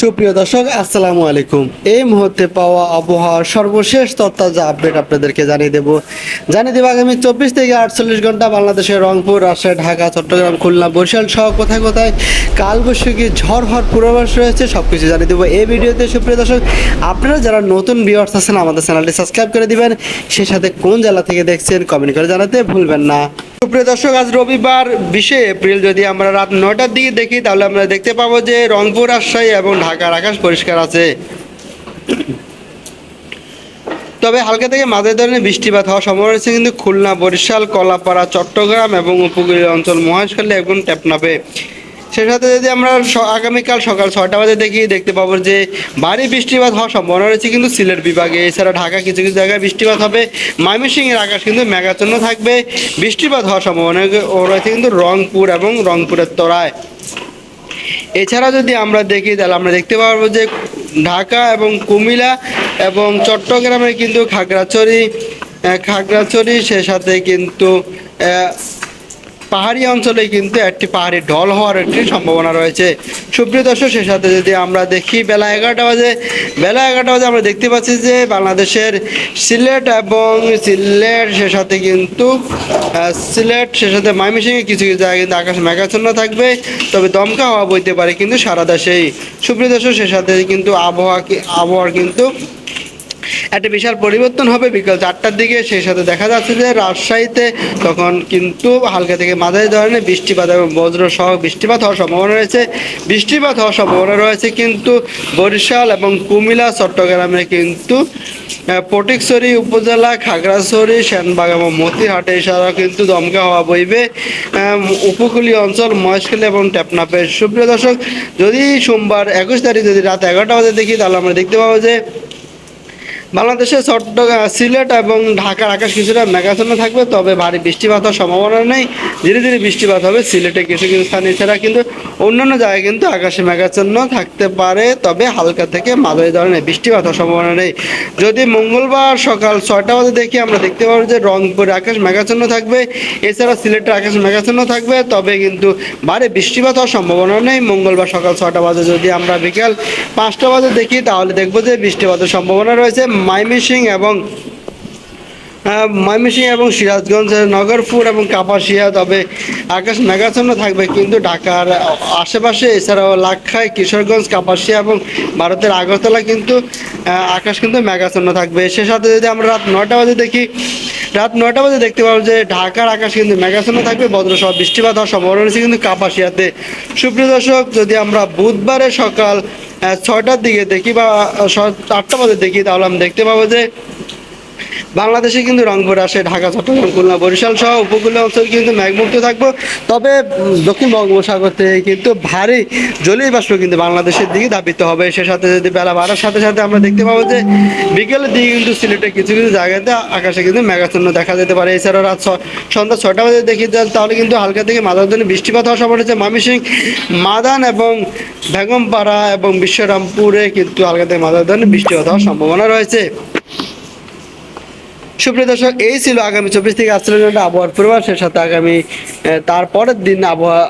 সুপ্রিয় দর্শক, আসসালামু আলাইকুম। এই মুহূর্তে পাওয়া আবহাওয়ার সর্বশেষ তত্ত্বাজা আপডেট আপনাদেরকে জানিয়ে দেব। জানিয়ে দেবো আগামী চব্বিশ থেকে আটচল্লিশ ঘণ্টা বাংলাদেশের রংপুর, রাজশাহী, ঢাকা, চট্টগ্রাম, খুলনা, বরিশাল সহ কোথায় কোথায় কালবৈশাখী ঝড় হওয়ার পূর্বাভাস রয়েছে সব কিছু জানিয়ে দেবো এই ভিডিওতে। সুপ্রিয় দর্শক, আপনারা যারা নতুন ভিউয়ার্স আছেন, আমাদের চ্যানেলটি সাবস্ক্রাইব করে দিবেন। সেই সাথে কোন জেলা থেকে দেখছেন কমেন্ট করে জানাতে ভুলবেন না। সুপ্রিয় দর্শক, আজ রবিবার বিশে এপ্রিল। যদি আমরা রাত নয়টার দিকে দেখি, তাহলে আমরা দেখতে পাবো যে রংপুর, রাজশাহী এবং ঢাকার আকাশ পরিষ্কার আছে। তবে হালকা থেকে মাঝে ধরনের বৃষ্টিপাত হওয়ার সম্ভাবনা রয়েছে, কিন্তু খুলনা, বরিশাল, কলাপাড়া, চট্টগ্রাম এবং উপকূলীয় অঞ্চল মহেশখালী এবং টেপনাপে সে সাথে যদি আমরা আগামীকাল সকাল ছয়টা বাজে দেখি, দেখতে পাবো যে ভারী বৃষ্টিপাত হওয়ার সম্ভাবনা রয়েছে কিন্তু সিলেট বিভাগে। এছাড়া ঢাকা কিছু কিছু জায়গায় বৃষ্টিপাত হবে। ময়মনসিংহের আকাশ কিন্তু মেঘাচ্ছন্ন থাকবে। বৃষ্টিপাত হওয়ার সম্ভাবনা রয়েছে কিন্তু রংপুর এবং রংপুরের তরায় এছাড়া যদি আমরা দেখি, তাহলে আমরা দেখতে পারব যে ঢাকা এবং কুমিল্লা এবং চট্টগ্রামে কিন্তু খাগড়াছড়ি খাগড়াছড়ি, সে সাথে কিন্তু পাহাড়ি অঞ্চলে কিন্তু একটি পাহাড়ি ঢল হওয়ার একটি সম্ভাবনা রয়েছে। সুপ্রিয় দর্শক সে সাথে যদি আমরা দেখি, বেলা এগারোটা বাজে। বেলা এগারোটা বাজে আমরা দেখতে পাচ্ছি যে বাংলাদেশের সিলেট এবং সিলেট, সে সাথে কিন্তু সিলেট, সে সাথে ময়মনসিংহে কিছু কিছু জায়গায় কিন্তু আকাশ মেঘাচ্ছন্ন থাকবে। তবে দমকা হওয়া বইতে পারে কিন্তু সারা দেশেই সুপ্রিয় দর্শক, সে সাথে কিন্তু আবহাওয়া আবহাওয়ার কিন্তু একটা বিশাল পরিবর্তন হবে। বিকাল চারটার দিকে সেই সাথে দেখা যাচ্ছে যে রাজশাহীতে তখন কিন্তু হালকা থেকে মাঝারি ধরনের বৃষ্টিপাত এবং বজ্র সহ বৃষ্টিপাত হওয়ার সম্ভাবনা রয়েছে। বৃষ্টিপাত হওয়ার সম্ভাবনা রয়েছে কিন্তু বরিশাল এবং কুমিল্লা চট্টগ্রামে কিন্তু আহ, ফটিকছড়ি উপজেলা খাগড়াছড়ি সেনবাগ এবং মতিহাটে এছাড়াও কিন্তু দমকা হওয়া বইবে। উপকূলীয় অঞ্চল মহেশখালী এবং টেপনাপে সুপ্রিয় দর্শক যদি সোমবার একুশ তারিখ যদি রাত এগারোটা বাজে দেখি তাহলে আমরা দেখতে পাবো যে বাংলাদেশের চট্টগ্রাম, সিলেট এবং ঢাকার আকাশ কিছুটা মেঘাচ্ছন্ন থাকবে, তবে ভারী বৃষ্টিপাত হওয়ার সম্ভাবনা নেই। ধীরে ধীরে বৃষ্টিপাত হবে। সিলেটে কিছু কিছু স্থান এছাড়া কিন্তু অন্যান্য জায়গায় কিন্তু আকাশে মেঘাচ্ছন্ন থাকতে পারে, তবে হালকা থেকে মাঝারি ধরনের বৃষ্টিপাত হওয়ার সম্ভাবনা নেই। যদি মঙ্গলবার সকাল ছয়টা বাজে দেখি, আমরা দেখতে পাবো যে রংপুরে আকাশ মেঘাচ্ছন্ন থাকবে। এছাড়া সিলেটের আকাশ মেঘাচ্ছন্ন থাকবে, তবে কিন্তু ভারী বৃষ্টিপাত হওয়ার সম্ভাবনা নেই। মঙ্গলবার সকাল ছয়টা বাজে যদি আমরা বিকাল পাঁচটা বাজে দেখি, তাহলে দেখব যে বৃষ্টিপাতের সম্ভাবনা রয়েছে। মাইমিসিং এবং ময়মনসিংহ এবং সিরাজগঞ্জ, নগরপুর এবং কাপাসিয়া, তবে আকাশ মেঘাচ্ছন্ন থাকবে। কিন্তু ঢাকার আশেপাশে, এছাড়াও লাক্ষায় কিশোরগঞ্জ, কাপাসিয়া এবং ভারতের আগরতলা কিন্তু আকাশ কিন্তু মেঘাচ্ছন্ন থাকবে। সে সাথে যদি আমরা রাত নয়টা বাজে দেখি, রাত নয়টা বাজে দেখতে পাবো যে ঢাকার আকাশ কিন্তু মেঘাচ্ছন্ন থাকবে, বজ্রসহ বৃষ্টিপাত হওয়ার সম্ভাবনা রয়েছে কিন্তু কাপাসিয়াতে। সুপ্রিয় দর্শক, যদি আমরা বুধবারে সকাল ছয়টার দিকে দেখি বা আটটা বাজে দেখি তাহলে আমি দেখতে পাবো যে বাংলাদেশে কিন্তু রংপুর আসে, ঢাকা, চট্টগ্রাম, খুলনা, বরিশাল সহ উপকূলীয় অঞ্চল কিন্তু মেঘমুক্ত থাকব। তবে দক্ষিণ বঙ্গোপসাগর থেকে কিন্তু ভারী জলীয় বাষ্প কিন্তু বাংলাদেশের দিকে ধাবিত হবে। সে সাথে যদি বেলা বাড়ার সাথে সাথে আমরা দেখতে পাবো যে বিকেলের দিকে কিন্তু সিলেটে কিছু কিছু জায়গাতে আকাশে কিন্তু মেঘাচ্ছন্ন দেখা যেতে পারে। এছাড়াও রাত সন্ধ্যা ছটা বাজে দেখি তাহলে কিন্তু হালকা থেকে মাদার জন্য বৃষ্টিপাত হওয়ার সম্ভাবনা রয়েছে মামিসিং মাদান এবং বেগমপাড়া এবং বিশ্বরামপুরে কিন্তু হালকা থেকে মাদার জন্য বৃষ্টিপাত হওয়ার সম্ভাবনা রয়েছে। সুপ্রিয় দর্শক, এই ছিল আগামী চব্বিশ থেকে আটচল্লিশ ঘণ্টা আবহাওয়ার পূর্বাভাসের সাথে আগামী তারপরের দিন আবহাওয়া।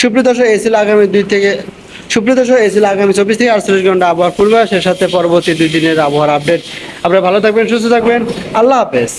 সুপ্রিয় দর্শক, এই ছিল আগামী দুই থেকে, সুপ্রিয় দর্শক, এই ছিল আগামী চব্বিশ থেকে আটচল্লিশ ঘণ্টা আবহাওয়ার পূর্বাভাসের সাথে পরবর্তী দুই দিনের আবহাওয়ার আপডেট। আপনারা ভালো থাকবেন, সুস্থ থাকবেন। আল্লাহ হাফেজ।